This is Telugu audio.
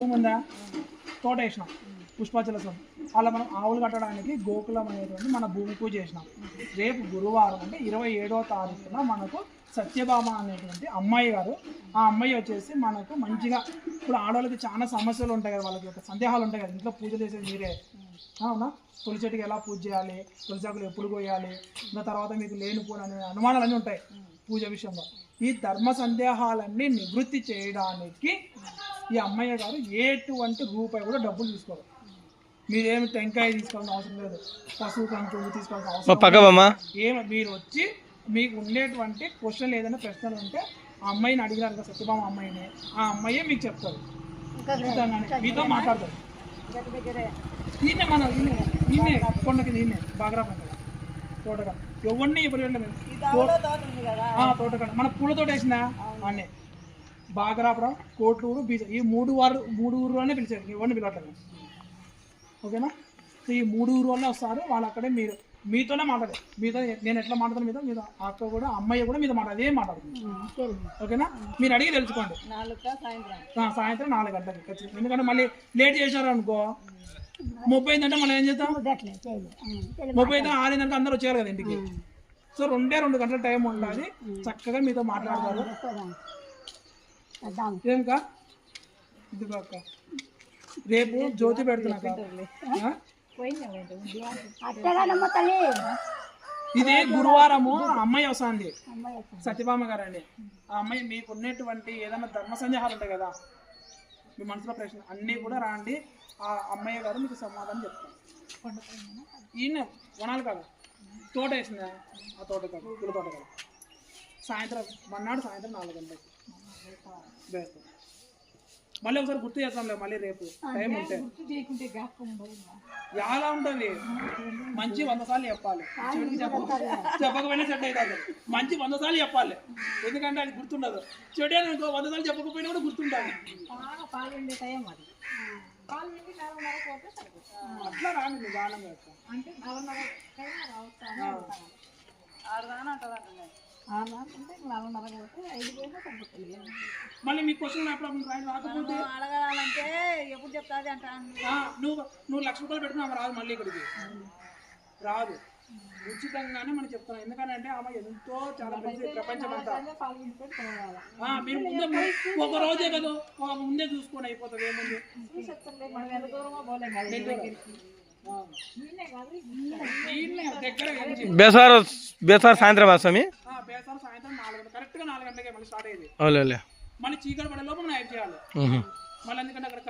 ఉందా తోట వేసినాం పుష్పాచలసం అలా మనం ఆవులు కట్టడానికి గోకులం అనేటువంటి మన భూమి పూజ చేసినాం. రేపు గురువారం అంటే ఇరవై ఏడవ తారీఖున మనకు సత్యభామ అనేటువంటి అమ్మాయి గారు. ఆ అమ్మాయి వచ్చేసి మనకు మంచిగా ఇప్పుడు ఆడవాళ్ళకి చాలా సమస్యలు ఉంటాయి కదా వాళ్ళకి ఒక సందేహాలు ఉంటాయి కదా. ఇంట్లో పూజ చేసేది మీరే. అవునా? తులసి చెట్టుకి ఎలా పూజ చేయాలి? తులసాకులు ఎప్పుడు కోయాలి? ఇంకా తర్వాత మీకు లేనిపోని అనే అనుమానాలు అన్నీ ఉంటాయి. పూజ విషయంలో. ఈ ధర్మ సందేహాలన్నీ నివృత్తి చేయడానికి ఈ అమ్మయ్య గారు ఎటువంటి రూపాయి కూడా డబ్బులు తీసుకోరు. మీరేమి టెంకాయ తీసుకోవాల్సిన అవసరం లేదు. పశువు కంకు తీసుకోవాల్సిన అవసరం ఏమి మీరు వచ్చి మీకు ఉండేటువంటి క్వశ్చన్ ఏదైనా ప్రశ్నలు ఉంటే ఆ అమ్మాయిని అడిగినారు కదా సత్యభామ అమ్మాయిని ఆ అమ్మాయే మీకు చెప్తారు. మీతో మాట్లాడతారు. ఈయనే మన ఈయనే ఈయనే కొండకి ఈయనే బాగా పంట తోటగా ఎవరిని వెళ్ళలేదు తోటకాడ మన పూల తోట వేసిన అన్నే బాగరాపురం కోటూరు బీచ్. ఈ మూడు వారు మూడు ఊరులోనే పిలిచారు. ఎవరిని పిలవట్లేదు. ఓకేనా? సో ఈ మూడు ఊరు వల్ల వస్తారు. వాళ్ళు అక్కడే మీరు మీతోనే మాట్లాడారు. మీతో నేను ఎట్లా మాట్లాడతాను మీతో? మీద అక్క కూడా అమ్మాయి కూడా మీతో మాట్లాడదు ఏం మాట్లాడుతుంది ఓకేనా? మీరు అడిగి తెలుసుకోండి. సాయంత్రం. నాలుగు గంటలకి. ఖచ్చితంగా ఎందుకంటే మళ్ళీ లేట్ చేశారు అనుకో. ముప్పై అయిందంటే మనం ఏం చేద్దాం? ముప్పై అయితే ఆరిందంటే అందరూ వచ్చేయాలి కదా ఇంటికి. సో రెండే రెండు గంటల టైం ఉండాలి. చక్కగా మీతో మాట్లాడతారు. ఏంకా ఇది అక్క. రేపు జ్యోతి తల్లి. ఇది గురువారము ఆ అమ్మాయి వస్తుంది. సత్యభామ గారు అండి ఆ అమ్మాయి మీకు ఉన్నటువంటి ఏదైనా ధర్మ సందేహాలు ఉంటాయి కదా మీ మనసులో ప్రశ్న అన్నీ కూడా రాండి. ఆ అమ్మాయి గారు మీకు సమాధానం చెప్తారు. ఈయన వనాలు కాదు? తోట వేసిందా? ఆ తోట కాదు పూల తోట కాదు సాయంత్రం మన్నాడు సాయంత్రం నాలుగు గంటలకి. వేస్తాం. మళ్ళీ ఒకసారి గుర్తు చేస్తాంలే మళ్ళీ రేపు. టైం ఉంటే. ఎలా ఉంటుంది. మంచి వంద సార్లు చెప్పాలి. చెడుకి చెప్ప చెప్పకపోయినా సెట్ అవుతుంది. మంచి వంద సార్లు చెప్పాలి. ఎందుకంటే అది గుర్తుండదు. చెడు అని అనుకో వంద సార్లు చెప్పకపోయినా కూడా గుర్తుంటుంది అట్లా రాండి నిదానంగా చెప్తా. మళ్ళీ మీ క్వశ్చన్ రాకపోతే? అడగాలంటే ఎప్పుడు చెప్తాది అంటాను ఆ, నువ్వు నువ్వు లక్ష రూపాయలు ఆమె రాదు మళ్ళీ ఇక్కడికి. రాదు. ఉచితంగానే మనం చెప్తున్నాం. ఎందుకంటే ఆమె ఎంతో చాలా మంచి ప్రపంచం అంతా. ఆ, మీరు ముందే ఒక రోజే కదా ఒక ముందే చూసుకొని అయిపోతుంది ఏముంది? బేసవారం బేసవారం సాయంత్రం స్వామి? బేసారం నాలుగు గంటలు కరెక్ట్గా నాలుగు గంటలకే మళ్ళీ స్టార్ట్ అయ్యేది. మళ్ళీ చీకటి పడే లోపు మనం యాడ్ చేయాలి. మళ్ళీ ఎందుకంటే అక్కడ